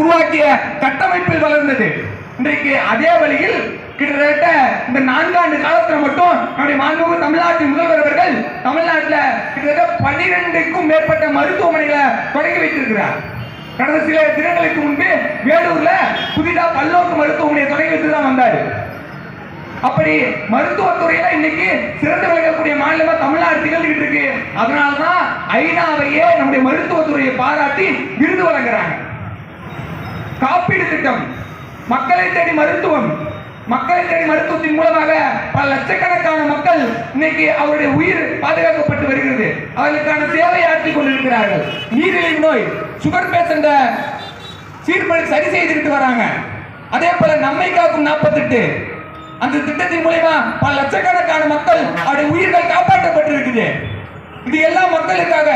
உருவாக்கிய கட்டமைப்பில் வளர்ந்தது. இன்றைக்கு அதே வழியில் கிட்டத்தட்ட இந்த நான்காண்டு காலத்துல மட்டும் நம்முடைய மாண்புமிகு தமிழ்நாட்டின் முதல்வர் அவர்கள் தமிழ்நாட்டில் கிட்டத்தட்ட பன்னிரெண்டுக்கும் மேற்பட்ட மருத்துவமனைகளை தொடங்கி வைத்திருக்கிறார். கடந்த சில தினங்களுக்கு முன்பு வேலூர்ல புதிதாக பல்லோக்கு மருத்துவமனையை தொடங்கி வைத்து தான் வந்தாரு. அப்படி மருத்துவத்துறையில இன்னைக்கு சிறந்து விளங்கக்கூடிய மாநிலமா தமிழ்நாடு திகழ்ந்துகிட்டு இருக்கு. அதனாலதான் ஐநாவையே நம்முடைய மருத்துவத்துறையை பாராட்டி விருது வழங்குறாங்க. காப்பீடு திட்டம் மக்களை தேடி மருத்துவம் மக்களை தேடி மருத்துவத்தின் மூலமாக பல லட்சக்கணக்கான மக்கள் இன்னைக்கு அவருடைய உயிர் பாதுகாக்கப்பட்டு வருகிறது. அவர்களுக்கான சேவை ஆற்றிக் கொண்டிருக்கிறார்கள். நீரிழிவு நோய் சுகர் பேஷண்ட சீர்மொழி சரி செய்துட்டு வராங்க. அதே போல நம்மை காக்கும் நாற்பத்தெட்டு அந்த திட்டத்தின் மூலயமா பல லட்சக்கணக்கான மக்கள் அவருடைய உயிர்கள் காப்பாற்றப்பட்டிருக்குது. இது எல்லாம் மக்களுக்காக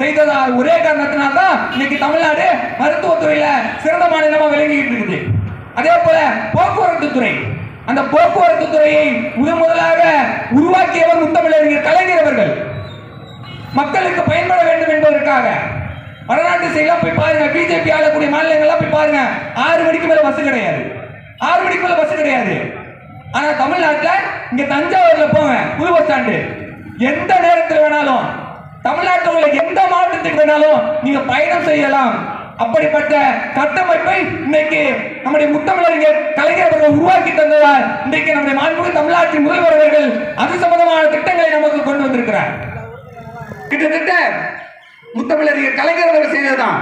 செய்ததா ஒரே காரணத்தினால தான் இன்னைக்கு தமிழ்நாடு மருத்துவத்துறையில சிறந்த மாநிலமா விளங்கிட்டு இருக்குது அதே போல போக்குவரத்து துறை. அந்த போக்குவரத்து துறையை முதன் முதலாக உருவாக்கியவர் முத்தமிழறிஞர் கலைஞர் அவர்கள். மக்களுக்கு பயன்பட வேண்டும் என்பதற்காக வடநாட்டு சைடெல்லாம் போய் பாருங்க பிஜேபி ஆளக்கூடிய மாநிலங்கள்லாம் போய் பாருங்க ஆறு மணிக்கு மேல பஸ் கிடையாது. ஆறு மணிக்கு மேல பஸ் கிடையாது. ஆனா தமிழ்நாட்டில் இங்க தஞ்சாவூர்ல போங்க புது பஸ் ஸ்டாண்டு எந்த நேரத்தில் வேணாலும் தமிழ்நாட்டில் உள்ள எந்த மாவட்டத்துக்கு வேணாலும் நீங்க பயணம் செய்யலாம். அப்படிப்பட்ட கட்டமைப்பை இன்னைக்கு நம்முடைய முத்தமிழர்கள் கலைஞர் அவர்கள் உருவாக்கி தந்ததால் இன்றைக்கு நம்முடைய மாண்புமிகு தமிழ்நாட்டின் முதல்வர் அவர்கள் அது சம்பந்தமான திட்டங்களை நமக்கு கொண்டு வந்திருக்கிறார். கிட்டத்தட்ட முத்தமிழறிஞர் கலைஞர் அவர்கள் செய்ததுதான்.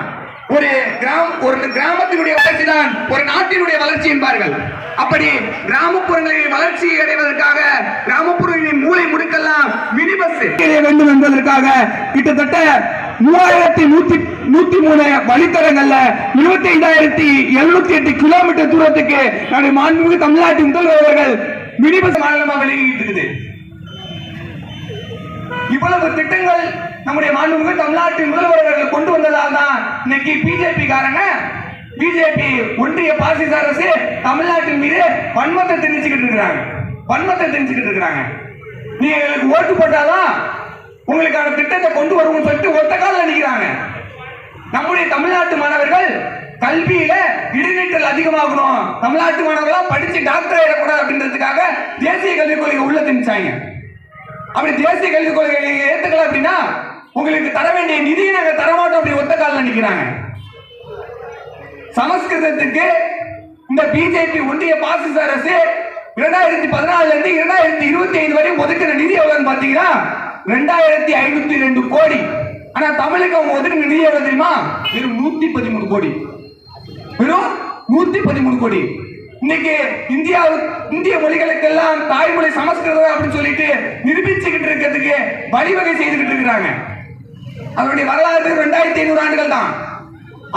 ஒரு கிராம ஒரு கிராமத்தினுடைய வளர்ச்சி தான் ஒரு நாட்டினுடைய வளர்ச்சி என்பார்கள். அப்படி கிராமப்புறங்களின் வளர்ச்சி அடைவதற்காக கிராமப்புறங்களின் மூளை முடுக்கெல்லாம் மினி பஸ் வேண்டும் என்பதற்காக கிட்டத்தட்ட மூவாயிரத்தி நூத்தி நூத்தி மூணு வழித்தடங்கள்ல இருபத்தி ஐந்தாயிரத்தி எழுநூத்தி எட்டு கிலோமீட்டர் தூரத்துக்கு நம்முடைய மாண்புமிகு தமிழ்நாட்டின் முதல்வர் அவர்கள் மினி பஸ் மாநிலமா விளங்கிட்டு இருக்குது இவ்வளவு திட்டங்கள் நம்முடைய மாண்புமிகு தமிழ்நாட்டின் முதல்வர்கள் கொண்டு வந்ததால் இன்னைக்கு பிஜேபி காரங்க பிஜேபி ஒன்றிய பாசிச அரசு தமிழ்நாட்டின் மீது வன்மத்தை தெரிஞ்சுக்கிட்டு இருக்கிறாங்க. வன்மத்தை தெரிஞ்சுக்கிட்டு இருக்கிறாங்க. நீங்க எங்களுக்கு ஓட்டு போட்டாதான் உங்களுக்கான திட்டத்தை கொண்டு வருவோம்னு சொல்லிட்டு ஒத்த காலில் நிற்கிறாங்க நம்முடைய தமிழ்நாட்டு மாணவர்கள் கல்வியில இடைநிற்றல் அதிகமாகணும். தமிழ்நாட்டு மாணவர்களா படிச்சு டாக்டர் ஆயிடக்கூடாது அப்படின்றதுக்காக தேசிய கல்விக் கொள்கை உள்ள திணிச்சாங்க. அப்படி தேசிய கல்விக் கொள்கை ஏத்துக்கல அப்படின்னா உங்களுக்கு தர வேண்டிய நிதியை நாங்க தரமாட்டோம் அப்படி ஒத்த காலில் நிக்கிறாங்க. சமஸ்கிருதத்துக்கு இந்த பிஜேபி ஒன்றிய பாசிச அரசு இரண்டாயிரத்தி பதினாலுல இருந்து இரண்டாயிரத்தி இருபத்தி ஐந்து வரை ஒதுக்கிற நிதி எவ்வளவுன்னு பாத்தீங்கன்னா ரெண்டாயிரத்தி ஐநூத்தி ரெண்டு கோடி. ஆனா தமிழுக்கு அவங்க ஒதுக்கிற நிதி எவ்வளவு தெரியுமா? வெறும் நூத்தி பதிமூணு கோடி. வெறும் நூத்தி பதிமூணு கோடி. இன்னைக்கு இந்தியா இந்திய மொழிகளுக்கெல்லாம் தாய்மொழி சமஸ்கிருதம் அப்படின்னு சொல்லிட்டு நிரூபிச்சுக்கிட்டு இருக்கிறதுக்கு வழிவகை செய்துகிட்டு இருக்கிறாங்க. அவருடைய வரலாறு ரெண்டாயிரத்தி ஐநூறு ஆண்டுகள் தான்.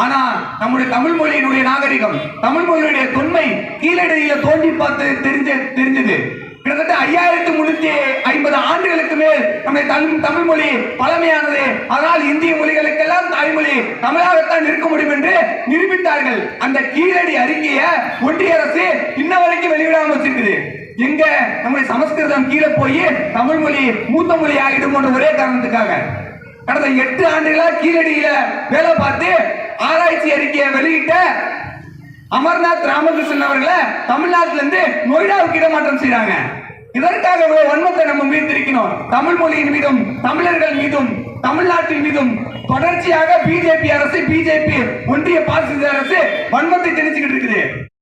ஆனா நம்முடைய தமிழ் மொழியினுடைய நாகரிகம் தமிழ் மொழியுடைய தொன்மை கீழடியில தோண்டி பார்த்து தெரிஞ்ச தெரிஞ்சது. கிட்டத்தட்ட ஐயாயிரத்தி முன்னூத்தி ஐம்பது ஆண்டுகளுக்கு மேல் நம்முடைய தமிழ் தமிழ் மொழி பழமையானது. அதனால் இந்திய மொழிகளுக்கெல்லாம் தாய்மொழி தமிழாகத்தான் இருக்க முடியும் என்று நிரூபித்தார்கள். அந்த கீழடி அறிக்கையை ஒன்றிய அரசு இன்ன வரைக்கும் வெளியிடாமல் வச்சிருக்குது. எங்க நம்முடைய சமஸ்கிருதம் கீழே போய் தமிழ் மொழி மூத்த மொழி ஆகிடும் என்ற ஒரே காரணத்துக்காக. கடந்த எட்டு ஆண்டுகளா கீழடியில வேலை பார்த்து ஆராய்ச்சி அறிக்கையை வெளியிட்ட அமர்நாத் ராமகிருஷ்ணன் அவர்களை தமிழ்நாட்டில இருந்து நொய்டாவுக்கு இடமாற்றம் செய்யறாங்க இதற்காக வன்மத்தை நம்ம மீட்டிருக்கணும் தமிழ் மொழியின் மீதும் தமிழர்கள் மீதும் தமிழ்நாட்டின் மீதும் தொடர்ச்சியாக பிஜேபி அரசு பிஜேபி ஒன்றிய பாசிச அரசு வன்மத்தை திணிச்சுக்கிட்டு இருக்குது.